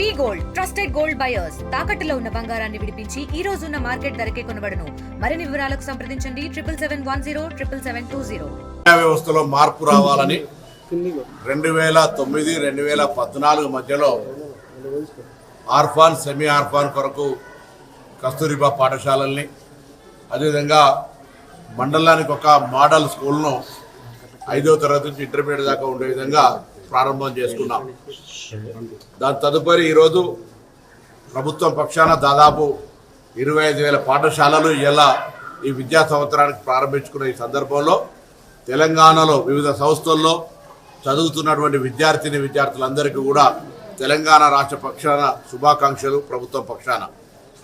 V gold trusted gold buyers. తాకట్టులో ఉన్న బంగారాన్ని విడిపించి ఈ రోజు ఉన్న మార్కెట్ ధరకే కొనబడను. మరిన్ని వివరాలకు సంప్రదించండి. Triple seven one zero triple seven two zero. వ్యవస్థలో మార్పు రావాలని రెండు వేల తొమ్మిది రెండు వేల పద్నాలుగు మధ్యలో ఆర్ఫాన్ సెమీ ఆర్ఫాన్ కొరకు కస్తూరిబా పాఠశాలల్ని అదేవిధంగా మండలానికి ఒక మోడల్ స్కూల్ను ఐదో తరగతి నుంచి ఇంటర్మీడియట్ దాకా ఉండే విధంగా ప్రారంభం చేసుకున్నాం. దాని తదుపరి ఈరోజు ప్రభుత్వం పక్షాన దాదాపు ఇరవై ఐదు వేల పాఠశాలలు ఇలా ఈ విద్యా సంవత్సరానికి ప్రారంభించుకున్న ఈ సందర్భంలో తెలంగాణలో వివిధ సంస్థల్లో చదువుతున్నటువంటి విద్యార్థిని విద్యార్థులందరికీ కూడా తెలంగాణ రాష్ట్ర పక్షాన శుభాకాంక్షలు ప్రభుత్వం పక్షాన.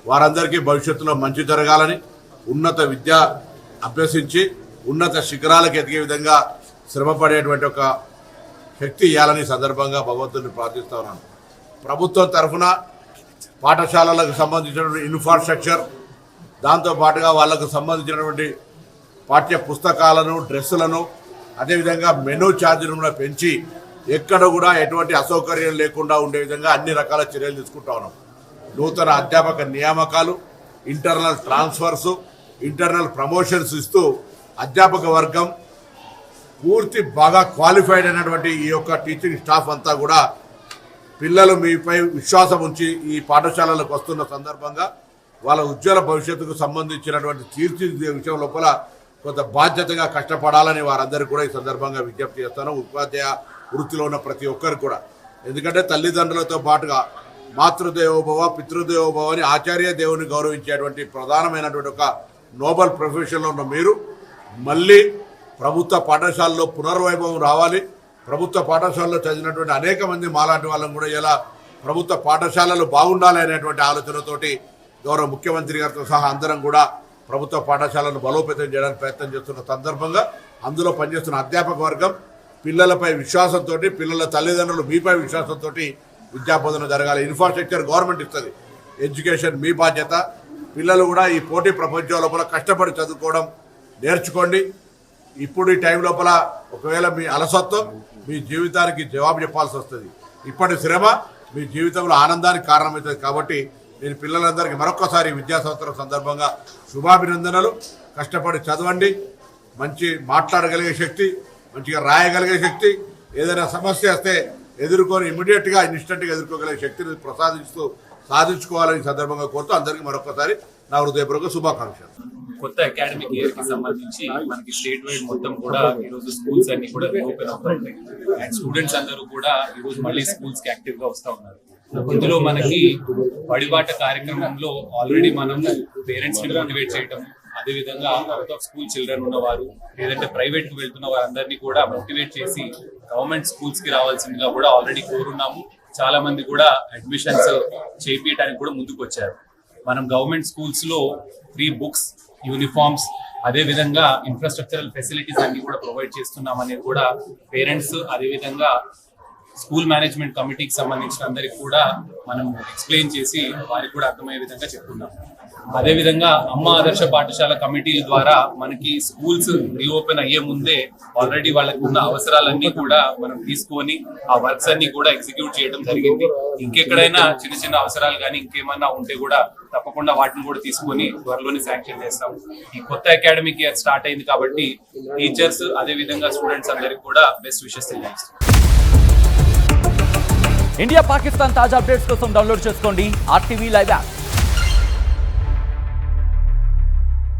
వారందరికీ భవిష్యత్తులో మంచి జరగాలని ఉన్నత విద్య అభ్యసించి ఉన్నత శిఖరాలకు ఎదిగే విధంగా శ్రమపడేటువంటి ఒక శక్తి ఇవ్వాలని సందర్భంగా భగవంతుని ప్రార్థిస్తా ఉన్నాను. ప్రభుత్వం తరఫున పాఠశాలలకు సంబంధించినటువంటి ఇన్ఫ్రాస్ట్రక్చర్ దాంతో పాటుగా వాళ్ళకు సంబంధించినటువంటి పాఠ్య పుస్తకాలను డ్రెస్సులను అదేవిధంగా మెనూ ఛార్జీలను కూడా పెంచి ఎక్కడ కూడా ఎటువంటి అసౌకర్యం లేకుండా ఉండే విధంగా అన్ని రకాల చర్యలు తీసుకుంటా ఉన్నాం. నూతన అధ్యాపక నియామకాలు ఇంటర్నల్ ట్రాన్స్ఫర్స్ ఇంటర్నల్ ప్రమోషన్స్ ఇస్తూ అధ్యాపక వర్గం పూర్తి బాగా క్వాలిఫైడ్ అయినటువంటి ఈ యొక్క టీచింగ్ స్టాఫ్ అంతా కూడా పిల్లలు మీపై విశ్వాసం ఉంచి ఈ పాఠశాలలకు వస్తున్న సందర్భంగా వాళ్ళ ఉజ్వల భవిష్యత్తుకు సంబంధించినటువంటి తీర్చిదిద్దే విషయం లోపల కొంత బాధ్యతగా కష్టపడాలని వారందరూ కూడా ఈ సందర్భంగా విజ్ఞప్తి చేస్తాను. ఉపాధ్యాయ వృత్తిలో ఉన్న ప్రతి ఒక్కరు కూడా. ఎందుకంటే తల్లిదండ్రులతో పాటుగా మాతృదేవోభవ పితృదేవోభవ అని ఆచార్య దేవుని గౌరవించేటువంటి ప్రధానమైనటువంటి ఒక నోబల్ ప్రొఫెషన్లో ఉన్న మీరు. మళ్ళీ ప్రభుత్వ పాఠశాలలో పునర్వైభవం రావాలి. ప్రభుత్వ పాఠశాలలో చదివినటువంటి అనేక మంది మాలాంటి వాళ్ళని కూడా ఇలా ప్రభుత్వ పాఠశాలలు బాగుండాలి అనేటువంటి ఆలోచనతోటి గౌరవ ముఖ్యమంత్రి గారితో సహా అందరం కూడా ప్రభుత్వ పాఠశాలను బలోపేతం చేయడానికి ప్రయత్నం చేస్తున్న సందర్భంగా అందులో పనిచేస్తున్న అధ్యాపక వర్గం పిల్లలపై విశ్వాసంతో పిల్లల తల్లిదండ్రులు మీపై విశ్వాసంతో విద్యాబోధన జరగాలి. ఇన్ఫ్రాస్ట్రక్చర్ గవర్నమెంట్ ఇస్తుంది. ఎడ్యుకేషన్ మీ బాధ్యత. పిల్లలు కూడా ఈ పోటీ ప్రపంచం లోపల కష్టపడి చదువుకోవడం నేర్చుకోండి. ఇప్పుడు ఈ టైం లోపల ఒకవేళ మీ అలసత్వం మీ జీవితానికి జవాబు చెప్పాల్సి వస్తుంది. ఇప్పటి శ్రమ మీ జీవితంలో ఆనందానికి కారణమవుతుంది కాబట్టి నేను పిల్లలందరికీ మరొకసారి విద్యా సంవత్సరం సందర్భంగా శుభాభినందనలు. కష్టపడి చదవండి. మంచి మాట్లాడగలిగే శక్తి మంచిగా రాయగలిగే శక్తి ఏదైనా సమస్య వస్తే ఎదుర్కొని ఇమీడియట్గా ఇన్స్టెంట్గా ఎదుర్కోగలిగే శక్తిని ప్రసాదిస్తూ సాధించుకోవాలని సందర్భంగా కోరుతూ అందరికీ మరొకసారి నా హృదయపూర్వక శుభాకాంక్షలు. కొత్త అకాడమిక్ ఇయర్కి సంబంధించి మనకి స్టేట్ వైడ్ మొత్తం కూడా ఈ రోజు స్కూల్స్ అన్ని కూడా ఓపెన్ అవుతున్నాయి అండ్ స్టూడెంట్స్ అందరూ కూడా ఈ రోజు మళ్ళీ స్కూల్స్కి యాక్టివ్గా వస్తూ ఉన్నారు. ఇందులో మనకి పడిబాట కార్యక్రమంలో ఆల్రెడీ మనం పేరెంట్స్ని మోటివేట్ చేయటం అదే విధంగా అవుట్ ఆఫ్ స్కూల్ చిల్డ్రన్ ఉన్నవారు లేదంటే ప్రైవేట్కి వెళ్తున్న వారందరినీ కూడా మోటివేట్ చేసి గవర్నమెంట్ స్కూల్స్కి రావాల్సిందిగా కూడా ఆల్రెడీ కోరున్నాము. చాలా మంది కూడా అడ్మిషన్స్ చేపించడానికి కూడా ముందుకు వచ్చారు మనం గవర్నమెంట్ స్కూల్స్లో ఫ్రీ బుక్స్ యూనిఫామ్స్ అదే విధంగా ఇన్ఫ్రాస్ట్రక్చరల్ ఫెసిలిటీస్ అన్ని కూడా ప్రొవైడ్ చేస్తున్నాం అనేది కూడా పేరెంట్స్ అదే విధంగా స్కూల్ మేనేజ్మెంట్ కమిటీకి సంబంధించిన అందరికి కూడా మనం ఎక్స్ప్లెయిన్ చేసి వారికి కూడా అర్థమయ్యే విధంగా చెప్పుకున్నాం అదే విధంగా అమ్మ ఆదర్శ పాఠశాల కమిటీల ద్వారా మనకి స్కూల్స్ రీఓపెన్ అయ్యే ముందే ఆల్రెడీ వాళ్ళకు ఉన్న అవసరాలన్నీ కూడా మనం తీసుకొని ఆ వర్క్స్ అన్ని కూడా ఎగ్జిక్యూట్ చేయడం జరిగింది. ఇంకెక్కడైనా చిన్న చిన్న అవసరాలు కానీ ఇంకేమన్నా ఉంటే కూడా తప్పకుండా వాటిని కూడా తీసుకొని త్వరలోనే శాంక్షన్ చేస్తాం. ఈ కొత్త అకాడమిక్ ఇయర్ స్టార్ట్ అయింది కాబట్టి టీచర్స్ అదే విధంగా స్టూడెంట్స్ అందరికి కూడా బెస్ట్ విషెస్ తెలియజేస్తాం ఇండియా పాకిస్తాన్ తాజా అప్డేట్స్ కోసం డౌన్లోడ్ చేసుకోండి. RTV live app